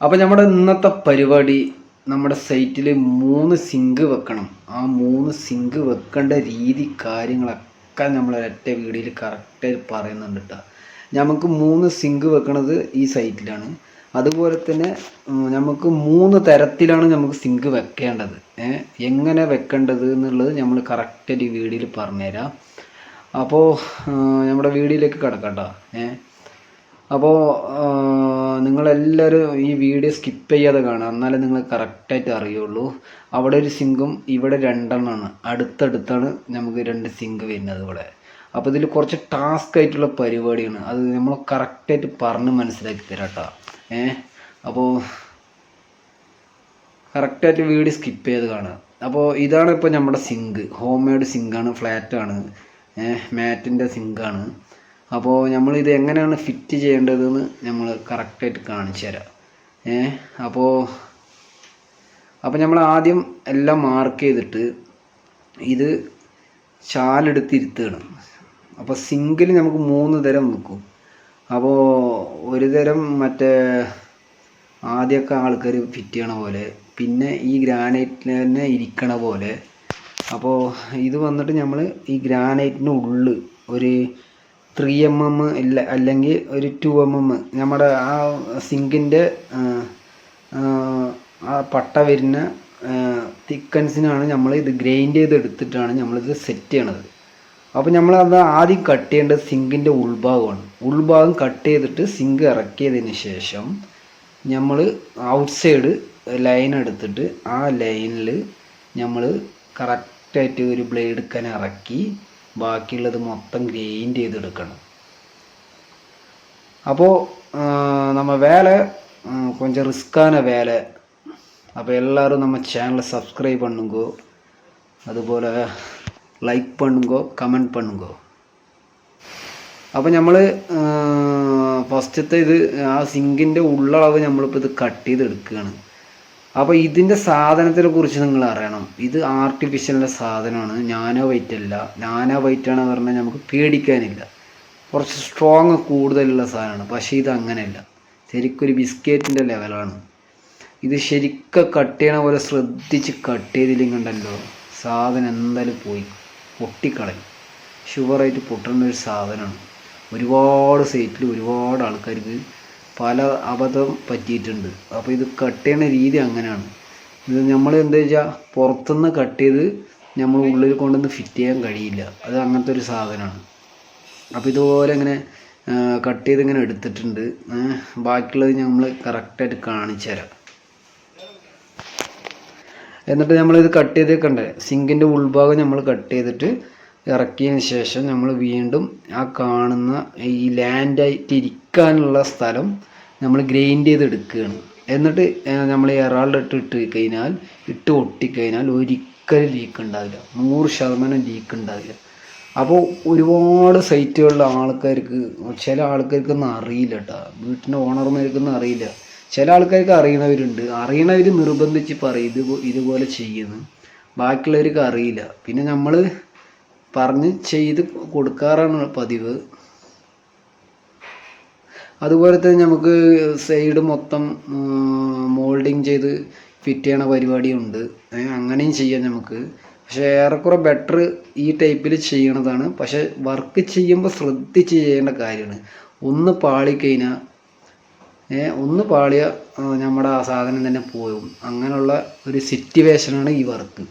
അപ്പോൾ നമ്മുടെ ഇന്നത്തെ പരിപാടി നമ്മുടെ സൈറ്റിൽ മൂന്ന് സിങ്ക് വെക്കണം. ആ മൂന്ന് സിങ്ക് വെക്കേണ്ട രീതി കാര്യങ്ങളൊക്കെ നമ്മൾ ഒറ്റ വീഡിയോയിൽ കറക്റ്റായിട്ട് പറയുന്നുണ്ട് കേട്ടോ നമുക്ക് മൂന്ന് സിങ്ക് വെക്കണത് ഈ സൈറ്റിലാണ് അതുപോലെ തന്നെ നമുക്ക് മൂന്ന് തരത്തിലാണ് നമുക്ക് സിങ്ക് വെക്കേണ്ടത്. എങ്ങനെ വെക്കേണ്ടത് എന്നുള്ളത് നമ്മൾ കറക്റ്റായിട്ട് ഈ വീഡിയോയിൽ പറഞ്ഞുതരാം. അപ്പോൾ നമ്മുടെ വീഡിയോയിലേക്ക് കിടക്കട്ടോ കേട്ടോ ഏഹ് അപ്പോൾ നിങ്ങളെല്ലാവരും ഈ വീഡിയോ സ്കിപ്പ് ചെയ്യാതെ കാണുക. എന്നാലേ നിങ്ങൾ കറക്റ്റായിട്ട് അറിയുള്ളൂ. അവിടെ ഒരു സിങ്കും ഇവിടെ രണ്ടെണ്ണമാണ് അടുത്തടുത്താണ് നമുക്ക് രണ്ട് സിങ്ക് വരുന്നത് ഇവിടെ. അപ്പോൾ ഇതിൽ കുറച്ച് ടാസ്ക് ആയിട്ടുള്ള പരിപാടിയാണ്. അത് നമ്മൾ കറക്റ്റായിട്ട് പറഞ്ഞ് മനസ്സിലാക്കി തരാം കേട്ടോ. ഏ? അപ്പോൾ കറക്റ്റായിട്ട് വീഡിയോ സ്കിപ്പ് ചെയ്ത് കാണുക. അപ്പോൾ ഇതാണ് ഇപ്പോൾ നമ്മുടെ സിങ്ക്. ഹോം മെയ്ഡ് സിങ്കാണ് ഫ്ലാറ്റാണ്. ഏഹ് മാറ്റിന്റെ സിങ്കാണ്. അപ്പോൾ നമ്മൾ ഇത് എങ്ങനെയാണ് ഫിറ്റ് ചെയ്യേണ്ടതെന്ന് നമ്മൾ കറക്റ്റായിട്ട് കാണിച്ചു തരാം. ഏ അപ്പോൾ അപ്പോൾ നമ്മൾ ആദ്യം എല്ലാം മാർക്ക് ചെയ്തിട്ട് ഇത് ചാലെടുത്തിരുത്തണം അപ്പോൾ സിങ്കിൽ നമുക്ക് മൂന്ന് തരം വെക്കും അപ്പോൾ ഒരു തരം മറ്റേ ആദ്യമൊക്കെ ആൾക്കാർ ഫിറ്റ് ചെയ്യണ പോലെ പിന്നെ ഈ ഗ്രാനൈറ്റിൽ തന്നെ ഇരിക്കണ പോലെ. അപ്പോൾ ഇത് വന്നിട്ട് നമ്മൾ ഈ ഗ്രാനൈറ്റിന് ഉള്ളിൽ ഒരു ത്രീ എം എം ഇല്ല അല്ലെങ്കിൽ ഒരു ടു എം എം നമ്മുടെ ആ സിങ്കിന്റെ ആ പട്ട വരുന്ന തിക്കൻസിനാണ് നമ്മൾ ഇത് ഗ്രൈൻഡ് ചെയ്ത് എടുത്തിട്ടാണ് നമ്മളിത് സെറ്റ് ചെയ്യണത്. അപ്പോൾ നമ്മൾ അത് ആദ്യം കട്ട് ചെയ്യേണ്ടത് സിങ്കിന്റെ ഉൾഭാഗമാണ്. ഉൾഭാഗം കട്ട് ചെയ്തിട്ട് സിങ്ക് ഇറക്കിയതിന് ശേഷം നമ്മൾ ഔട്ട് സൈഡ് ലൈൻ എടുത്തിട്ട് ആ ലൈനിൽ നമ്മൾ കറക്റ്റായിട്ട് ഒരു ബ്ലേഡ് കന ഇറക്കി ബാക്കിയുള്ളത് മൊത്തം ഗ്രൈൻഡ് ചെയ്തെടുക്കണം അപ്പോൾ நம்ம வேலை ஆஹ், கொஞ்சம் ரிஸ்க்கான வேலை அப்போ எல்லாரும் நம்ம சேனலை சப்ஸ்கிரைப் பண்ணுங்கோ അതുപോലെ ലൈക്ക് பண்ணுங்கோ കമൻറ്റ് பண்ணுங்கோ അപ്പോൾ നമ്മൾ ഫസ്റ്റത്തെ ഇത് ആ സിങ്കിൻ്റെ ഉള്ളളവ് നമ്മളിപ്പോൾ ഇത് കട്ട് ചെയ്തെടുക്കുകയാണ് അപ്പോൾ ഇതിന്റെ സാധനത്തിനെ കുറിച്ച് നിങ്ങൾ അറിയണം. ഇത് ആർട്ടിഫിഷ്യലിന്റെ സാധനമാണ്. നാനോ വൈറ്റ് അല്ല. നാനോ വൈറ്റ് ആണെന്ന് പറഞ്ഞാൽ നമുക്ക് പേടിക്കാനില്ല. കുറച്ച് സ്ട്രോങ് കൂടുതലുള്ള സാധനമാണ്. പക്ഷേ ഇത് അങ്ങനെയല്ല. ശരിക്കൊരു ബിസ്ക്കറ്റിന്റെ ലെവലാണ് ഇത് ശരിക്കും കട്ട് ചെയ്യണ പോലെ ശ്രദ്ധിച്ച് കട്ട് ചെയ്തില്ലെങ്കിണ്ടല്ലോ സാധനം എന്തായാലും പോയി പൊട്ടിക്കളയും. ഷുവറായിട്ട് പൊട്ടുന്ന ഒരു സാധനമാണ്. ഒരുപാട് സൈറ്റിൽ ഒരുപാട് ആൾക്കാർക്ക് പല അബദ്ധം പറ്റിയിട്ടുണ്ട്. അപ്പോൾ ഇത് കട്ട് ചെയ്യുന്ന രീതി അങ്ങനെയാണ് ഇത് നമ്മൾ എന്താ വെച്ചാൽ പുറത്തുനിന്ന് കട്ട് ചെയ്ത് നമ്മൾ ഉള്ളിൽ കൊണ്ടുവന്ന് ഫിറ്റ് ചെയ്യാൻ കഴിയില്ല. അത് അങ്ങനത്തെ ഒരു സാധനമാണ് അപ്പോൾ ഇതുപോലെ ഇങ്ങനെ കട്ട് ചെയ്ത് ഇങ്ങനെ എടുത്തിട്ടുണ്ട്. ബാക്കിയുള്ളത് നമ്മൾ കറക്റ്റായിട്ട് കാണിച്ചു തരാം. എന്നിട്ട് നമ്മളിത് കട്ട് ചെയ്തേക്കണ്ടേ സിങ്കിന്റെ ഉൾഭാഗം നമ്മൾ കട്ട് ചെയ്തിട്ട് ഇറക്കിയതിന് ശേഷം നമ്മൾ വീണ്ടും ആ കാണുന്ന ഈ ലാൻഡായിട്ട് ഇരിക്കാനുള്ള സ്ഥലം നമ്മൾ ഗ്രൈൻഡ് ചെയ്ത് എടുക്കുകയാണ് എന്നിട്ട് നമ്മൾ എറാളിട്ട് ഇട്ട് കഴിഞ്ഞാൽ ഇട്ട് ഒട്ടിക്കഴിഞ്ഞാൽ ഒരിക്കലും ലീക്ക് ഉണ്ടാവില്ല. നൂറ് ശതമാനം ലീക്ക് ഉണ്ടാവില്ല. അപ്പോൾ ഒരുപാട് സൈറ്റുകളിലെ ആൾക്കാർക്ക് ചില ആൾക്കാർക്കൊന്നും അറിയില്ല കേട്ടോ വീട്ടിന്റെ ഓണർമാർക്കൊന്നും അറിയില്ല. ചില ആൾക്കാർക്ക് അറിയണവരുണ്ട്. അറിയണവർ നിർബന്ധിച്ച് പറയും ഇത് ഇതുപോലെ ചെയ്യുന്നു. ബാക്കിയുള്ളവർക്ക് അറിയില്ല. പിന്നെ നമ്മൾ പറഞ്ഞ് ചെയ്ത് കൊടുക്കാറാണ് പതിവ്. അതുപോലെ തന്നെ നമുക്ക് സൈഡ് മൊത്തം മോൾഡിങ് ചെയ്ത് ഫിറ്റ് ചെയ്യണ പരിപാടിയുണ്ട്. അങ്ങനെയും ചെയ്യാം നമുക്ക്. പക്ഷേ ഏറെക്കുറെ ബെറ്റർ ഈ ടൈപ്പിൽ ചെയ്യണതാണ്. പക്ഷേ വർക്ക് ചെയ്യുമ്പോൾ ശ്രദ്ധിച്ച് ചെയ്യേണ്ട കാര്യമാണ്. ഒന്ന് പാളിക്കഴിഞ്ഞാൽ ഒന്ന് പാളിയ നമ്മുടെ ആ സാധനം തന്നെ പോകും അങ്ങനെയുള്ള ഒരു സിറ്റുവേഷനാണ് ഈ വർക്ക്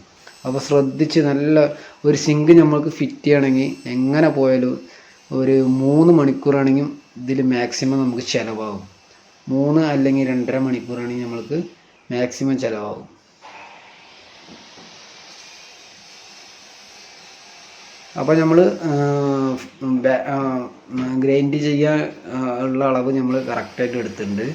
അപ്പോൾ ശ്രദ്ധിച്ച് നല്ല ഒരു സിങ്ക് നമ്മൾക്ക് ഫിറ്റ് ചെയ്യണമെങ്കിൽ എങ്ങനെ പോയാലും ഒരു മൂന്ന് മണിക്കൂറാണെങ്കിൽ ഇതിൽ മാക്സിമം നമുക്ക് ചിലവാകും. മൂന്ന് അല്ലെങ്കിൽ രണ്ടര മണിക്കൂറാണ് നമ്മൾക്ക് മാക്സിമം ചിലവാകും. അപ്പോൾ നമ്മൾ ഗ്രൈൻഡ് ചെയ്യാൻ ഉള്ള അളവ് നമ്മൾ കറക്റ്റായിട്ട് എടുത്തിട്ടുണ്ട്.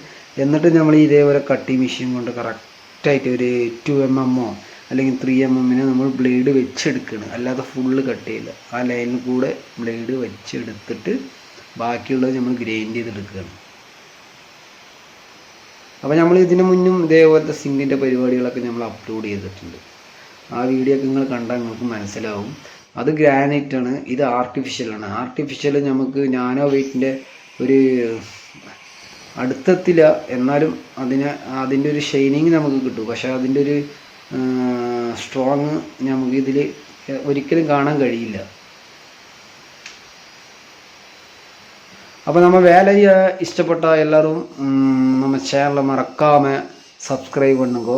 എന്നിട്ട് നമ്മൾ ഇതേപോലെ കട്ടി മെഷീൻ കൊണ്ട് കറക്റ്റായിട്ട് ഒരു ടു എം എമ്മോ അല്ലെങ്കിൽ ത്രീ എം എമ്മിനെ നമ്മൾ ബ്ലേഡ് വെച്ചെടുക്കണം അല്ലാതെ ഫുള്ള് കട്ട് ചെയ്യില്ല. ആ ലൈനിൽ കൂടെ ബ്ലേഡ് വെച്ചെടുത്തിട്ട് ബാക്കിയുള്ളത് നമ്മൾ ഗ്രൈൻഡ് ചെയ്തെടുക്കുകയാണ്. അപ്പോൾ നമ്മൾ ഇതിന് മുന്നും ഇതേപോലത്തെ സിങ്കിന്റെ പരിപാടികളൊക്കെ നമ്മൾ അപ്ലോഡ് ചെയ്തിട്ടുണ്ട്. ആ വീഡിയോ ഒക്കെ നിങ്ങൾ കണ്ടാൽ നിങ്ങൾക്ക് മനസ്സിലാവും. അത് ഗ്രാനൈറ്റ് ആണ് ഇത് ആർട്ടിഫിഷ്യലാണ് ആർട്ടിഫിഷ്യൽ നമുക്ക് നാനോ വെയ്റ്റിന്റെ ഒരു അടുത്തെത്തില്ല എന്നാലും അതിന് അതിന്റെ ഒരു ഷൈനിങ് നമുക്ക് കിട്ടും. പക്ഷേ അതിന്റെ ഒരു സ്ട്രോങ് നമുക്ക് ഇതിൽ ഒരിക്കലും കാണാൻ കഴിയില്ല. അപ്പോൾ நம்ம வேலையை இஷ்டப்பட்ட எல்லாரும் ம், நம்ம சேனலை மறக்காம சப்ஸ்கிரைப் பண்ணுங்க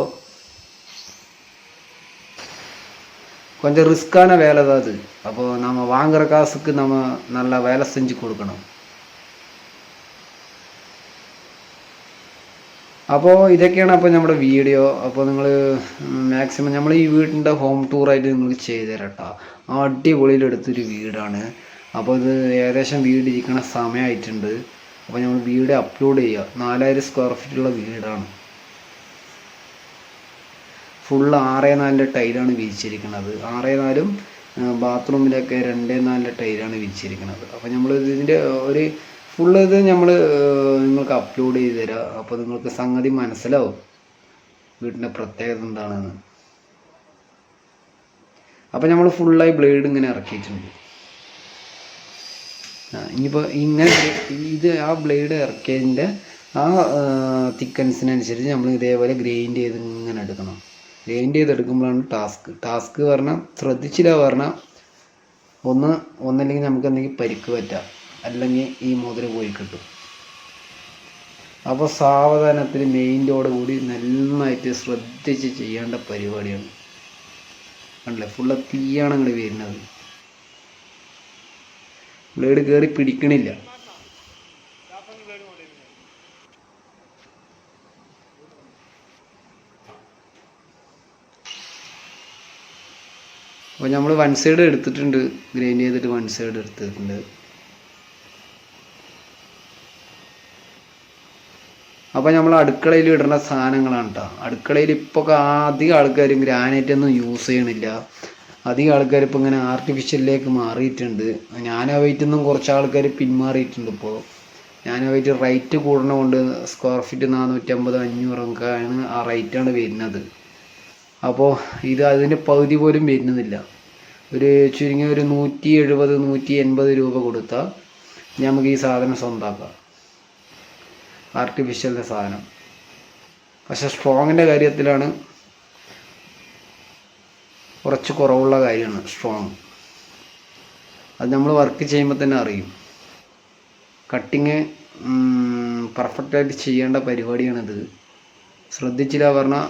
கொஞ்சம் ரிஸ்க்கான வேலை தான் அது அப்போ நம்ம வாங்குற காசுக்கு நம்ம நல்லா வேலை செஞ்சு கொடுக்கணும் അപ്പോൾ ഇതൊക്കെയാണ് അപ്പോൾ നമ്മുടെ വീഡിയോ അപ്പോൾ നിങ്ങൾ മാക്സിമം നമ്മൾ ഈ വീടിൻ്റെ ഹോം ടൂറായിട്ട് നിങ്ങൾക്ക് ചെയ്തു തരാം കേട്ടോ അടിപൊളിയിലെടുത്തൊരു വീടാണ് അപ്പോൾ ഇത് ഏകദേശം വീട് ഇരിക്കണ സമയമായിട്ടുണ്ട് അപ്പോൾ നമ്മൾ വീട് അപ്ലോഡ് ചെയ്യുക നാലായിരം സ്ക്വയർ ഫീറ്റുള്ള വീടാണ്. ഫുള്ള് ആറേ നാലിന്റെ ടൈലാണ് വിരിച്ചിരിക്കുന്നത് ആറേ നാലും ബാത്റൂമിലൊക്കെ രണ്ടേ നാലിന്റെ ടൈലാണ് വിരിച്ചിരിക്കുന്നത് അപ്പോൾ നമ്മൾ ഇതിന്റെ ഒരു ഫുള്ള് ഇത് നമ്മൾ നിങ്ങൾക്ക് അപ്ലോഡ് ചെയ്ത് തരാം. അപ്പോൾ നിങ്ങൾക്ക് സംഗതി മനസ്സിലാവും. വീടിന്റെ പ്രത്യേകത എന്താണെന്ന്. അപ്പോൾ നമ്മൾ ഫുള്ളായി ബ്ലേഡ് ഇങ്ങനെ ഇറക്കിയിട്ടുണ്ട്. ഇനിയിപ്പോൾ ഇങ്ങനെ ഇത് ആ ബ്ലേഡ് ഇറക്കിയതിന്റെ ആ തിക്കൻസിനനുസരിച്ച് നമ്മൾ ഇതേപോലെ ഗ്രൈൻഡ് ചെയ്ത് ഇങ്ങനെ എടുക്കണം. Grind ചെയ്തെടുക്കുമ്പോഴാണ് task. ടാസ്ക് പറഞ്ഞാൽ ശ്രദ്ധിച്ചില്ല പറഞ്ഞാൽ ഒന്ന് ഒന്നല്ലെങ്കിൽ നമുക്ക് എന്തെങ്കിലും പരിക്ക് പറ്റാം. അല്ലെങ്കിൽ ഈ മുതൽ പോയി കിട്ടും. അപ്പോൾ സാവധാനത്തിൽ മെയിന്റോട് കൂടി നന്നായിട്ട് ശ്രദ്ധിച്ച് ചെയ്യേണ്ട പരിപാടിയാണ്. കണ്ടില്ലേ? ഫുള്ള് തീയാണ് അങ്ങോട്ട് വരുന്നത്. ബ്ലേഡ് കയറി പിടിക്കണില്ല. അപ്പോൾ നമ്മൾ വൺ സൈഡ് എടുത്തിട്ടുണ്ട്. ഗ്രൈൻഡ് ചെയ്തിട്ട് വൺ സൈഡ് എടുത്തിട്ടുണ്ട്. അപ്പോൾ നമ്മൾ അടുക്കളയിൽ ഇടുന്ന സാധനങ്ങളാണ് കേട്ടോ അടുക്കളയിൽ ഇപ്പോൾ അധികം ആൾക്കാരും ഗ്രാനൈറ്റ് ഒന്നും യൂസ് ചെയ്യണില്ല. അധികം ആൾക്കാർ ഇപ്പോൾ ഇങ്ങനെ ആർട്ടിഫിഷ്യലിലേക്ക് മാറിയിട്ടുണ്ട്. ഞാൻ വെയിറ്റ് നിന്നും കുറച്ച് ആൾക്കാർ പിന്മാറിയിട്ടുണ്ട് ഇപ്പോൾ ഞാനാവായിട്ട് റേറ്റ് കൂടണ കൊണ്ട് സ്ക്വയർ ഫീറ്റ് നാനൂറ്റമ്പത് അഞ്ഞൂറൊക്കെയാണ് ആ റേറ്റാണ് വരുന്നത്. അപ്പോൾ ഇത് അതിന്റെ പകുതി പോലും വരുന്നില്ല. ഒരു ചുരുങ്ങിയ ഒരു നൂറ്റി എഴുപത് നൂറ്റി എൺപത് രൂപ കൊടുത്താൽ നമുക്ക് ഈ സാധനം സ്വന്തമാക്കാം ആർട്ടിഫിഷ്യലിന്റെ സാധനം. പക്ഷെ സ്ട്രോങ്ങിന്റെ കാര്യത്തിലാണ് കുറച്ച് കുറവുള്ള കാര്യമാണ് സ്ട്രോങ് അത് നമ്മൾ വർക്ക് ചെയ്യുമ്പോൾ തന്നെ അറിയും. കട്ടിങ് പെർഫെക്റ്റായിട്ട് ചെയ്യേണ്ട പരിപാടിയാണിത്. ശ്രദ്ധിച്ചില്ല പറഞ്ഞാൽ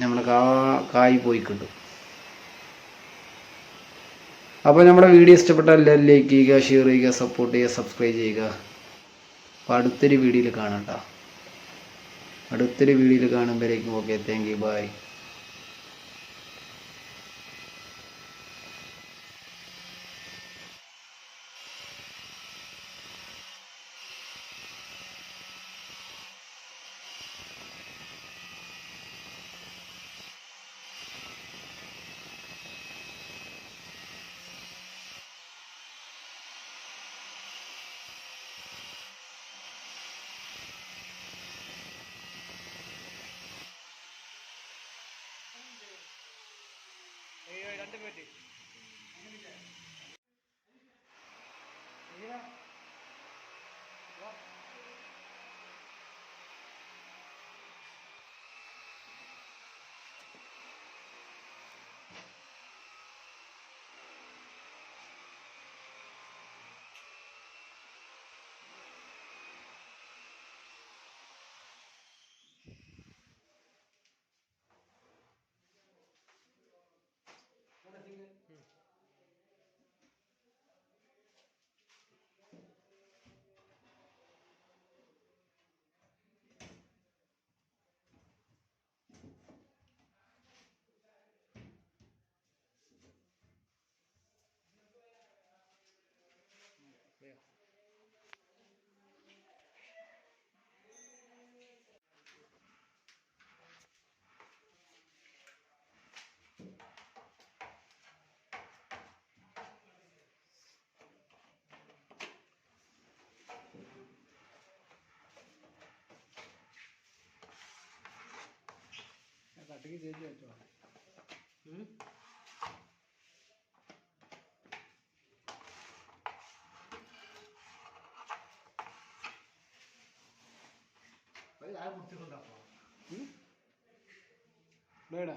നമ്മൾ കാ കായ് പോയി കിട്ടും. അപ്പോൾ നമ്മുടെ വീഡിയോ ഇഷ്ടപ്പെട്ടാൽ എല്ലാവരും ലൈക്ക് ചെയ്യുക ഷെയർ ചെയ്യുക സപ്പോർട്ട് ചെയ്യുക സബ്സ്ക്രൈബ് ചെയ്യുക. അപ്പോൾ അടുത്തൊരു വീഡിയോയിൽ കാണാം കേട്ടോ അടുത്തൊരു വീഡിയോയിൽ കാണുമ്പോഴേക്കും ഓക്കെ താങ്ക് യു ബൈ पूरा 这个解决掉。嗯。来不？嗯。来了。